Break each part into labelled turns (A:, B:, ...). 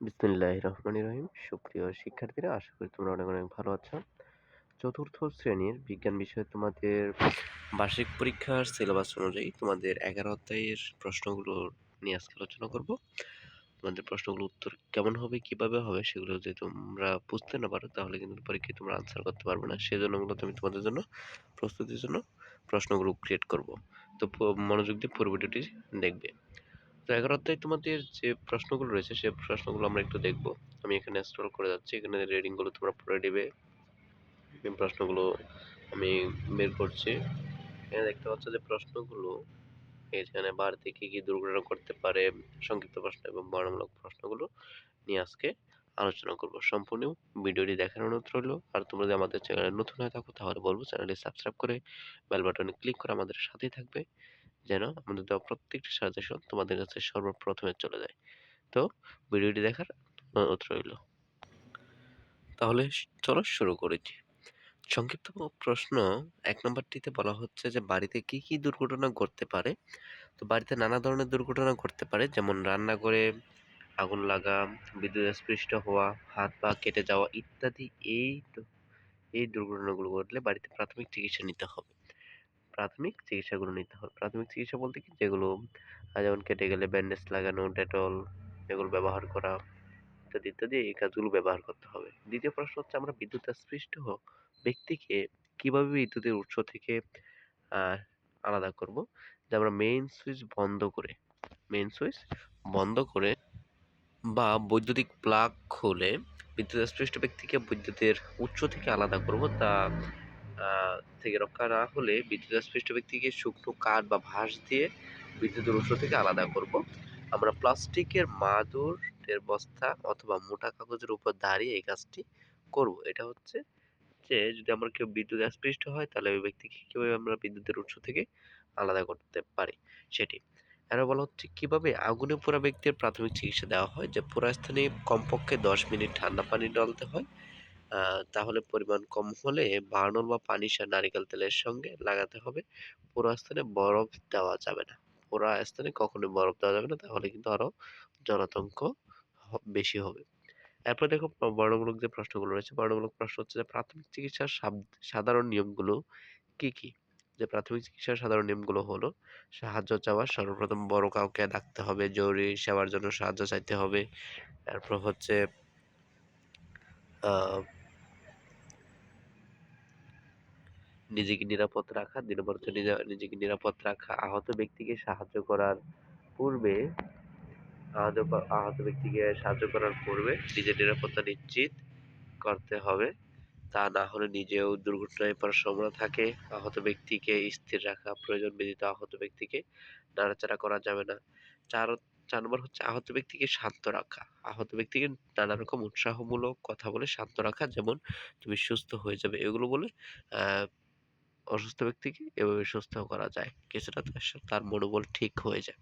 A: বিসমিল্লাহ রহমানির রহিম। সুপ্রিয় শিক্ষার্থীরা, আশা করি তোমরা অনেক অনেক ভালো আছো। চতুর্থ শ্রেণির বিজ্ঞান বিষয়ে তোমাদের বার্ষিক পরীক্ষার সিলেবাস অনুযায়ী তোমাদের এগারো অধ্যায়ের প্রশ্নগুলো নিয়ে আজকে আলোচনা করব। তোমাদের প্রশ্নগুলো উত্তর কেমন হবে, কীভাবে হবে, সেগুলো যদি তোমরা বুঝতে না পারো, তাহলে কিন্তু পরীক্ষায় তোমরা আনসার করতে পারবে না। সেজন্য মূলত আমি তোমাদের জন্য প্রস্তুতির জন্য প্রশ্নগুলো ক্রিয়েট করব। তো মনোযোগ দিয়ে পুরো ভিডিওটি দেখবে। তো এগারো তোমাদের যে প্রশ্নগুলো রয়েছে, সে প্রশ্নগুলো আমরা একটু দেখব। আমি এখানে স্ক্রল করে যাচ্ছি। এখানে রেডিংগুলো তোমরা পড়ে নেবে। প্রশ্নগুলো আমি বের করছি। এখানে দেখতে পাচ্ছ যে প্রশ্নগুলো এখানে বাড়িতে কী কী দুর্ঘটনা করতে পারে, সংক্ষিপ্ত প্রশ্ন এবং বর্ণমূলক প্রশ্নগুলো নিয়ে আজকে আলোচনা করব। সম্পূর্ণ ভিডিওটি দেখার অনুরোধ রইল। আর তোমরা যদি আমাদের চ্যানেলে নতুন হয়ে থাকো, তাহলে বলব চ্যানেলটি সাবস্ক্রাইব করে বেল বাটনে ক্লিক করে আমাদের সাথেই থাকবে। যেন আমাদের দেওয়া প্রত্যেকটি সাজেশন তোমাদের কাছে সর্বপ্রথমে চলে যায়। তো ভিডিওটি দেখার অনুরোধ রইল। তাহলে চলো শুরু করেছি সংক্ষিপ্ত প্রশ্ন, এক নম্বরটিতে বলা হচ্ছে যে বাড়িতে কি কি দুর্ঘটনা ঘটতে পারে? তো বাড়িতে নানা ধরনের দুর্ঘটনা ঘটতে পারে, যেমন রান্না করে আগুন লাগা, বিদ্যুৎ স্পৃষ্ট হওয়া, হাত পা কেটে যাওয়া ইত্যাদি। এই এই দুর্ঘটনাগুলো ঘটলে বাড়িতে প্রাথমিক চিকিৎসা নিতে হবে। প্রাথমিক চিকিৎসাগুলো নিতে হবে। প্রাথমিক চিকিৎসা বলতে কি? যেগুলো যেমন কেটে গেলে ব্যান্ডেজ লাগানো, ডেটল এগুলো ব্যবহার করা ইত্যাদি ইত্যাদি এই কাজগুলো ব্যবহার করতে হবে। দ্বিতীয় প্রশ্ন হচ্ছে, আমরা বিদ্যুৎ স্পৃষ্ট ব্যক্তিকে কীভাবে বিদ্যুতের উৎস থেকে আলাদা করব? যে আমরা মেইন সুইচ বন্ধ করে মেইন সুইচ বন্ধ করে বা বৈদ্যুতিক প্লাগ খুলে বিদ্যুৎ স্পৃষ্ট ব্যক্তিকে বিদ্যুতের উৎস থেকে আলাদা করব তা থেকে রক্ষা না হলে বিদ্যুৎ স্পৃষ্ট ব্যক্তিকে শুকনো কাঠ বা ভাঁজ দিয়ে বিদ্যুতের উৎস থেকে আলাদা করব। আমরা প্লাস্টিকের মাদুরের বস্তা অথবা মোটা কাগজের উপর দাঁড়িয়ে এই কাজটি করব। এটা হচ্ছে যে, যদি আমরা কেউ বিদ্যুৎ স্পৃষ্ট হয়, তাহলে ওই ব্যক্তিকে কীভাবে আমরা বিদ্যুতের উৎস থেকে আলাদা করতে পারি? সেটি। আরও বলা হচ্ছে, কীভাবে আগুনে পোড়া ব্যক্তির প্রাথমিক চিকিৎসা দেওয়া হয়? যে, পোড়া স্থানে কমপক্ষে দশ মিনিট ঠান্ডা পানি ডলতে হয়। তাহলে পরিমাণ কম হলে বার্নল বা পানিসার নারিকেল তেলের সঙ্গে লাগাতে হবে। পোড়া স্থানে বরফ দেওয়া যাবে না। পোড়া স্থানে কখনোই বরফ দেওয়া যাবে না, তাহলে কিন্তু আরও জলাতঙ্ক বেশি হবে। এরপর দেখো বর্ণমূলক যে প্রশ্নগুলো রয়েছে বর্ণমূলক প্রশ্ন হচ্ছে যে প্রাথমিক চিকিৎসার সাধারণ নিয়মগুলো কি কি? যে প্রাথমিক চিকিৎসার সাধারণ নিয়মগুলো হলো সাহায্য চাওয়া, সর্বপ্রথম বড় কাউকে ডাকতে হবে, জরুরি সেবার জন্য সাহায্য চাইতে হবে। এরপর হচ্ছে নিজেকে নিরাপদ রাখা দিন নিজেকে নিরাপদ রাখা, আহত ব্যক্তিকে সাহায্য করার পূর্বে, আহত আহত ব্যক্তিকে সাহায্য করার পূর্বে নিজের নিরাপত্তা নিশ্চিত করতে হবে। তা না হলে নিজেও দুর্ঘটনায় পড়ার সম্ভাবনা থাকে। আহত ব্যক্তিকে স্থির রাখা প্রয়োজন, ব্যতীত আহত ব্যক্তিকে নাড়াচাড়া করা যাবে না। চার চার নম্বর হচ্ছে আহত ব্যক্তিকে শান্ত রাখা। আহত ব্যক্তিকে নানা রকম উৎসাহমূলক কথা বলে শান্ত রাখা, যেমন তুমি সুস্থ হয়ে যাবে, এগুলো বলে অসুস্থ ব্যক্তিকে এভাবে সুস্থ করা যায়। কিছুটা তার মনোবল ঠিক হয়ে যায়।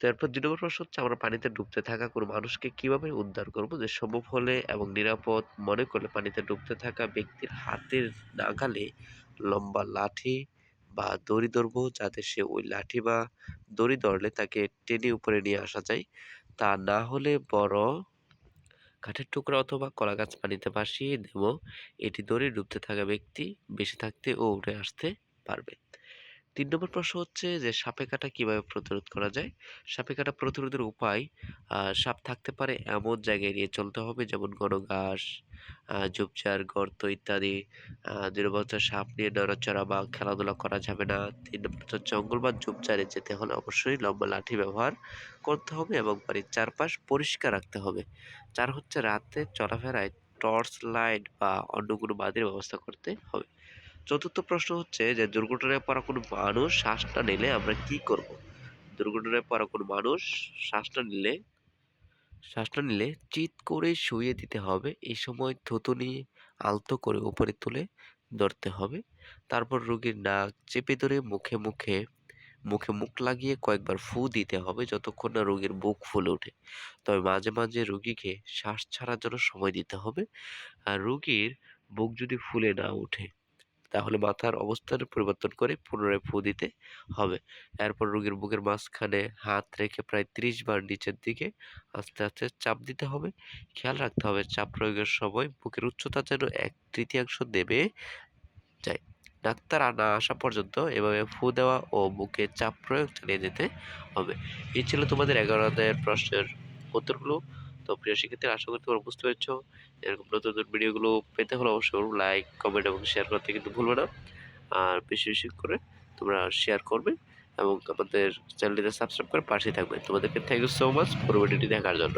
A: তারপর দুই নম্বর প্রশ্ন হচ্ছে, আমরা পানিতে ডুবতে থাকা কোনো মানুষকে কীভাবে উদ্ধার করব? যে সম্ভব হলে এবং নিরাপদ মনে করলে পানিতে ডুবতে থাকা ব্যক্তির হাতের নাগালে লম্বা লাঠি বা দড়ি ধরবো, যাতে সে ওই লাঠি বা দড়ি ধরলে তাকে টেনে উপরে নিয়ে আসা যায়। তা না হলে বড় কাঠের টুকরা অথবা কলা গাছ পানিতে ভাসিয়ে দেব। এটি দড়ি ডুবতে থাকা ব্যক্তি বেঁচে থাকতে ও উঠে আসতে পারবে। তিন নম্বর প্রশ্ন হচ্ছে যে সাপে কাটা কীভাবে প্রতিরোধ করা যায়? সাপে কাটা প্রতিরোধের উপায় সাপ থাকতে পারে এমন জায়গায় নিয়ে চলতে হবে, যেমন ঘন ঘাস ঝোপঝাড় গর্ত ইত্যাদি দুই সাপ নিয়ে নড়াচড়া বা খেলাধুলা করা যাবে না। তিন নম্বর জঙ্গল বা ঝোপঝাড়ে যেতে হলে অবশ্যই লম্বা লাঠি ব্যবহার করতে হবে এবং বাড়ির চারপাশ পরিষ্কার রাখতে হবে। চার হচ্ছে রাতে চলাফেরায় টর্চ লাইট বা অন্য কোনো বাদের ব্যবস্থা করতে হবে। চতুর্থ প্রশ্ন হচ্ছে যে, দুর্ঘটনায় পড়া কোনো মানুষ শ্বাসটা নিলে আমরা কি করব? দুর্ঘটনায় পড়া কোনো মানুষ শ্বাসটা নিলে শ্বাসটা নিলে চিৎ করে শুয়ে দিতে হবে। এই সময় থুতুনি আলতো করে উপরে তুলে ধরতে হবে। তারপর রোগীর নাক চেপে ধরে মুখে মুখে মুখে মুখ লাগিয়ে কয়েকবার ফু দিতে হবে যতক্ষণ না রোগীর বুক ফুলে ওঠে। তবে মাঝে মাঝে রোগীকে শ্বাস ছাড়ার জন্য সময় দিতে হবে। আর রোগীর বুক যদি ফুলে না ওঠে তাহলে মাথার অবস্থান পরিবর্তন করে পুনরায় ফু দিতে হবে। এরপর রোগীর বুকের মাঝখানে হাত রেখে প্রায় ত্রিশ বার নিচের দিকে আস্তে আস্তে চাপ দিতে হবে। খেয়াল রাখতে হবে চাপ প্রয়োগের সময় বুকের উচ্চতা যেন এক তৃতীয়াংশ দেবে যায়। ডাক্তার না আসা পর্যন্ত এভাবে ফু দেওয়া ও বুকে চাপ প্রয়োগ চালিয়ে যেতে হবে। এই ছিল তোমাদের এগারো অধ্যায়ের প্রশ্নের উত্তরগুলো। তো প্রিয় শিক্ষার্থী, আশা করি তোমরা বুঝতে পারছ। এরকম নতুন নতুন ভিডিওগুলো পেতে হলে অবশ্যই লাইক কমেন্ট এবং শেয়ার করতে কিন্তু ভুলবে না। আর বেশি বেশি করে তোমরা শেয়ার করবে এবং আমাদের চ্যানেলটিতে সাবস্ক্রাইব করে পাশেই থাকবে। তোমাদেরকে থ্যাংক ইউ সো মাচ পরবর্তীটি দেখার জন্য।